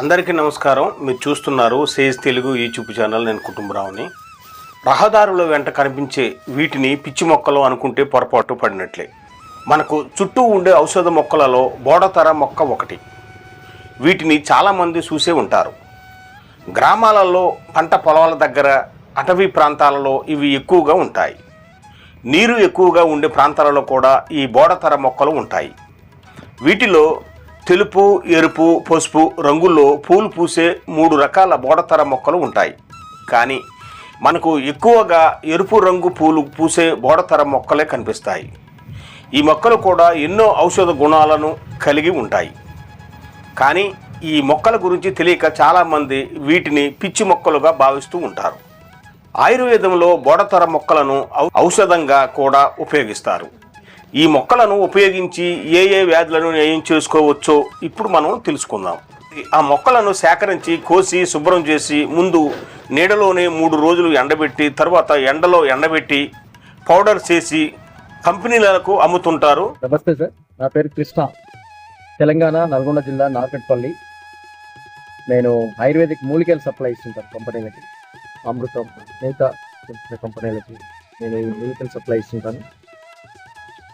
అందరికీ నమస్కారం. మీరు చూస్తున్నారు సేజ్ తెలుగు యూట్యూబ్ ఛానల్. నేను కుటుంబరావుని. రహదారుల వెంట కనిపించే వీటిని పిచ్చి మొక్కలు అనుకుంటే పొరపాటు పడినట్లే. మనకు చుట్టూ ఉండే ఔషధ మొక్కలలో బోడతర మొక్క ఒకటి. వీటిని చాలామంది చూసే ఉంటారు. గ్రామాలలో పంట పొలాల దగ్గర అటవీ ప్రాంతాలలో ఇవి ఎక్కువగా ఉంటాయి. నీరు ఎక్కువగా ఉండే ప్రాంతాలలో కూడా ఈ బోడతర మొక్కలు ఉంటాయి. వీటిలో తెలుపు ఎరుపు పసుపు రంగుల్లో పూలు పూసే మూడు రకాల బోడతర మొక్కలు ఉంటాయి. కానీ మనకు ఎక్కువగా ఎరుపు రంగు పూలు పూసే బోడతర మొక్కలే కనిపిస్తాయి. ఈ మొక్కలు కూడా ఎన్నో ఔషధ గుణాలను కలిగి ఉంటాయి. కానీ ఈ మొక్కల గురించి తెలియక చాలామంది వీటిని పిచ్చి మొక్కలుగా భావిస్తూ ఉంటారు. ఆయుర్వేదంలో బోడతర మొక్కలను ఔషధంగా కూడా ఉపయోగిస్తారు. ఈ మొక్కలను ఉపయోగించి ఏ ఏ వ్యాధులను నయం చేసుకోవచ్చో ఇప్పుడు మనం తెలుసుకుందాం. ఆ మొక్కలను సేకరించి కోసి శుభ్రం చేసి ముందు నీడలోనే మూడు రోజులు ఎండబెట్టి తర్వాత ఎండలో ఎండబెట్టి పౌడర్ చేసి కంపెనీలకు అమ్ముతుంటారు. నమస్తే సార్ నా పేరు కృష్ణ. తెలంగాణ నల్గొండ జిల్లా నార్కట్పల్లి. నేను ఆయుర్వేదిక్ మూలికలు సప్లై ఇస్తుంటాను కంపెనీలకి అమృతం మిగతా కంపెనీలకి. నేను మూలికలు సప్లై ఇస్తుంటాను.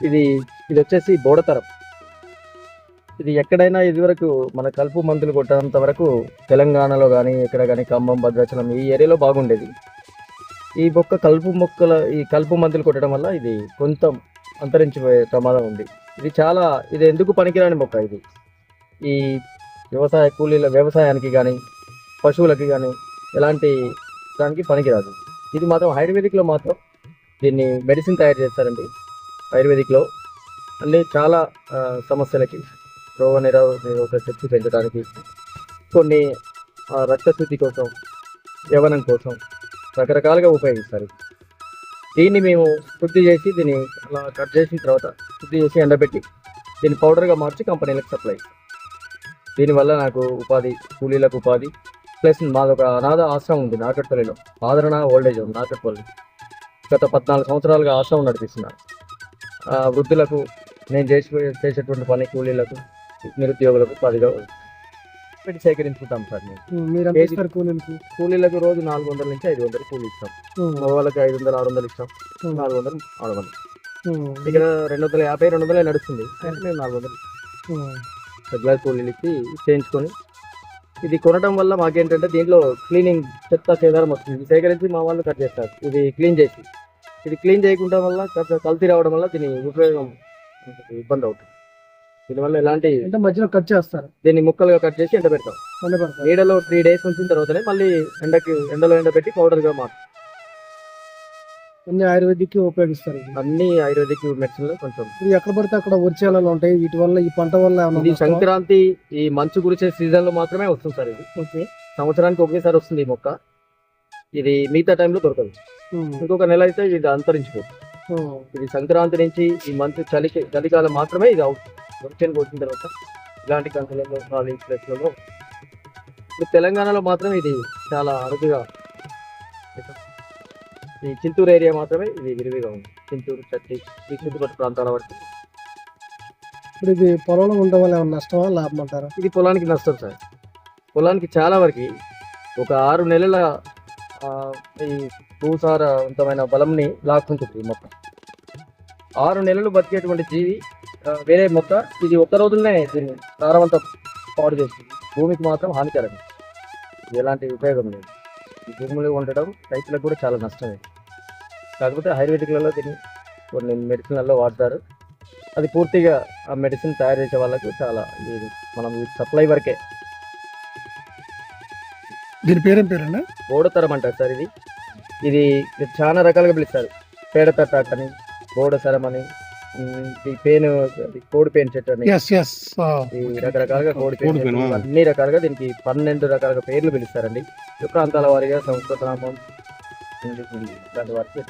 ఇది ఇది వచ్చేసి బోడతరం ఇది ఎక్కడైనా ఇదివరకు మన కలుపు మందులు కొట్టేంత వరకు తెలంగాణలో కానీ ఎక్కడ కానీ ఖమ్మం భద్రాచలం ఈ ఏరియాలో బాగుండేది. ఈ మొక్క కలుపు మొక్కల ఈ కలుపు మందులు కొట్టడం వల్ల ఇది కొంత అంతరించిపోయే ప్రమాదం ఉంది. ఇది చాలా ఇది ఎందుకు పనికిరాని మొక్క ఇది? ఈ వ్యవసాయ కూలీల వ్యవసాయానికి కానీ పశువులకి కానీ ఎలాంటి దానికి పనికిరాదు. ఇది మాత్రం ఆయుర్వేదిక్లో మాత్రం దీన్ని మెడిసిన్ తయారు చేస్తారండి. ఆయుర్వేదిక్లో అన్ని చాలా సమస్యలకి రోగ నిరోధక శక్తి పెంచడానికి కొన్ని రక్తశుద్ధి కోసం యవనం కోసం రకరకాలుగా ఉపయోగిస్తారు. దీన్ని మేము శుద్ధి చేసి దీన్ని అలా కట్ చేసిన తర్వాత శుద్ధి చేసి ఎండబెట్టి దీన్ని పౌడర్గా మార్చి కంపెనీలకు సప్లై దీనివల్ల నాకు ఉపాధి కూలీలకు ఉపాధి ప్లస్ మాదొక అనాథ ఆశ్రమం ఉంది నాకట్పల్లిలో. ఆదరణ ఓల్డేజ్ ఉంది నాకట్పల్లి. గత పద్నాలుగు సంవత్సరాలుగా ఆశ్రమం నడిపిస్తున్నాను వృద్ధులకు నేను చేసి చేసేటువంటి పని కూలీలకు నిరుద్యోగులకు పదిగా పెట్టి సేకరించుకుంటాం సార్ మేము. కూలీలకి? కూలీలకు రోజు నాలుగు వందల నుంచి ఐదు వందలు కూలీ ఇస్తాం. మగవాళ్ళకి ఐదు వందలు ఆరు వందలు ఇస్తాం. నాలుగు వందలు ఆడవందలు ఇక్కడ రెండు వందల యాభై రెండు వందలే నడుస్తుంది. మేము నాలుగు వందలు. రెగ్యులర్ కూలీలు ఇచ్చి చేయించుకొని ఇది కొనడం వల్ల మాకేంటంటే దీంట్లో క్లీనింగ్ చెత్త సేదారం వస్తుంది. సేకరించి మా వాళ్ళు కట్ చేస్తారు. ఇది క్లీన్ చేసి. ఇది క్లీన్ చేయకుండా వల్ల కల్తీ రావడం వల్ల దీని ఉపయోగం ఇబ్బంది అవుతుంది. దీనివల్ల ఎలాంటి అంటే మధ్యలో కట్ చేస్తారు? దీన్ని ముక్కలుగా కట్ చేసి ఎండబెడతాం ఎండబెడతారు నీడలో త్రీ డేస్ ఉంచిన తర్వాతనే మళ్ళీ ఎండకి ఎండలో ఎండబెట్టి పౌడర్గా మార్చాం అన్ని ఆయుర్వేదిక్ ఉపయోగిస్తారు. అన్ని ఆయుర్వేదిక్ మెడిసిన్లో కొంచెం ఇది ఎక్కడ పడితే అక్కడ వర్షాలలో ఉంటాయి. వీటి వల్ల ఈ పంట వల్ల నష్టమా? సంక్రాంతి ఈ మంచు కురిసే సీజన్లో మాత్రమే వస్తుంది సార్ ఇది. సంవత్సరానికి ఒకేసారి వస్తుంది ఈ మొక్క. ఇది మిగతా టైంలో దొరకదు. ఇంకొక నెల అయితే ఇది అంతరించిపోతుంది. ఇది సంక్రాంతి నుంచి ఈ మంత్ చలి చలికాలం మాత్రమే ఇది అవుతుంది వర్షం కొట్టిన తర్వాత ఇలాంటి కంపెనీలలో ఖాళీ ప్లేస్లలో. ఇప్పుడు తెలంగాణలో మాత్రం ఇది చాలా అరుదుగా ఈ చింతూరు ఏరియా మాత్రమే ఇది విరివిగా ఉంది. చింతూరు చట్టి ఈ చుట్టుపక్కల ప్రాంతాల వరకు. ఇప్పుడు ఇది పొలంలో ఉండడం వల్ల ఏమన్నా నష్టమా లాభం అంటారా? ఇది పొలానికి నష్టం సార్. పొలానికి చాలా వరకు ఒక ఆరు నెలల ఈ భూసారవంతమైన బలంని లాక్కుంటుంది ఈ మొక్క. ఆరు నెలలు బతికేటువంటి జీవి వేరే మొక్క ఇది ఒక్క రోజులనే దీన్ని సారవంతం పాడు చేస్తుంది. భూమికి మాత్రం హానికరం. ఎలాంటి ఉపయోగం లేదు. ఈ భూములు ఉండడం రైతులకు కూడా చాలా నష్టమే. కాకపోతే ఆయుర్వేదిక్లలో దీన్ని కొన్ని మెడిసిన్లలో వాడతారు. అది పూర్తిగా ఆ మెడిసిన్ తయారు చేసే వాళ్ళకు చాలా ఇది. మనం సప్లై వరకే దీని పేరేం పేరండి బోడతరం అంటారు సార్ ఇది. ఇది చాలా రకాలుగా పిలుస్తారు. పేడ తట్టాట్ అని బోడసరం అని ఈ పేను కోడి పేను చెట్టు అని. రకరకాలుగా కోడి పేను. అన్ని రకాలుగా దీనికి పన్నెండు రకాలుగా పేర్లు పిలుస్తారండి. ఈ ప్రాంతాల వారిగా సంస్కృత నామం. దాని వారికి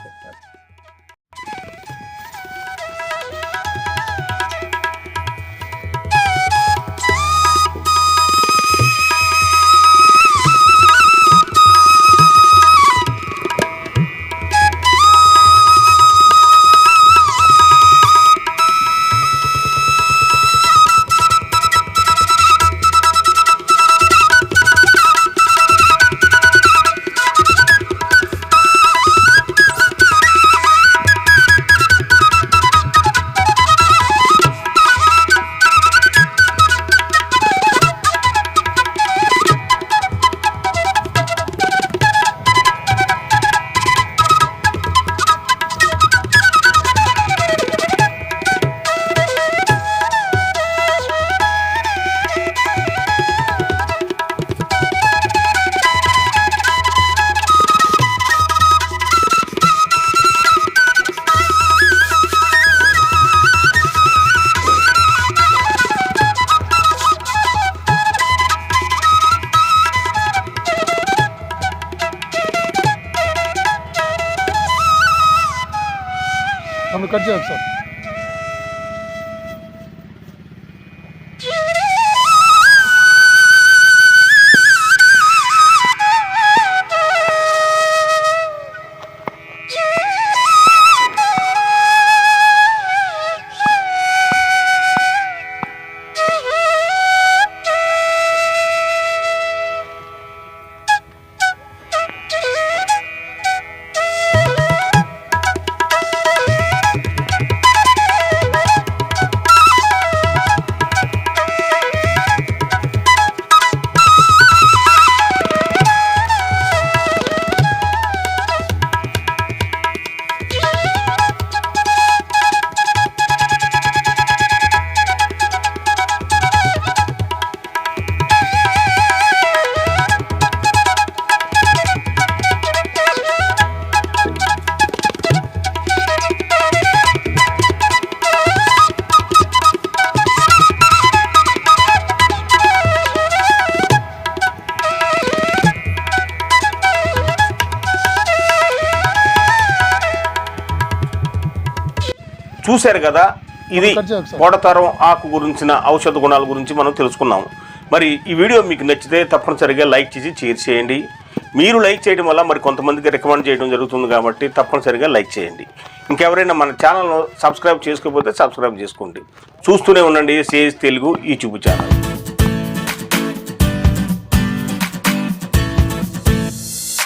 పెట్టేస్తారు కట్ చూశారు కదా ఇది కోడతరం ఆకు గురించిన ఔషధ గుణాల గురించి మనం తెలుసుకున్నాం. మరి ఈ వీడియో మీకు నచ్చితే తప్పనిసరిగా లైక్ చేసి షేర్ చేయండి. మీరు లైక్ చేయడం వల్ల మరి కొంతమందికి రికమెండ్ చేయడం జరుగుతుంది కాబట్టి తప్పనిసరిగా లైక్ చేయండి. ఇంకెవరైనా మన ఛానల్ను సబ్స్క్రైబ్ చేసుకోకపోతే సబ్స్క్రైబ్ చేసుకోండి. చూస్తూనే ఉండండి సేజ్ తెలుగు యూట్యూబ్ ఛానల్.